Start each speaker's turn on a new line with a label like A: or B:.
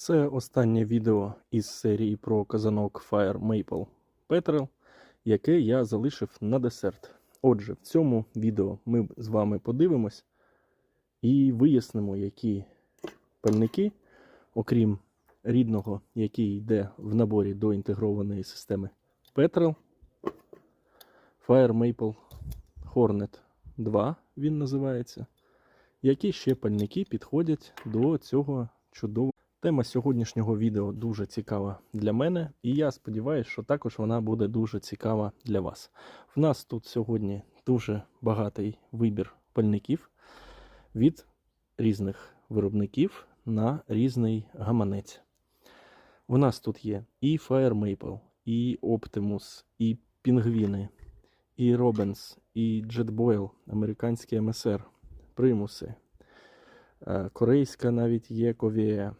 A: Це останнє відео із серії про казанок Fire Maple Petrel, яке я залишив на десерт. Отже, в цьому відео ми з вами подивимось і вияснимо, які пальники, окрім рідного, який йде в наборі до інтегрованої системи Petrel, Fire Maple Hornet 2 він називається. Які ще пальники підходять до цього чудового. Тема сьогоднішнього відео дуже цікава для мене, і я сподіваюся, що також вона буде дуже цікава для вас. В нас тут сьогодні дуже багатий вибір пальників від різних виробників на різний гаманець. У нас тут є і Fire Maple, і Optimus, і Пінгвіни, і Робенс, і Jetboil, американський МСР, примуси. Е, Корейська навіть є Ковія,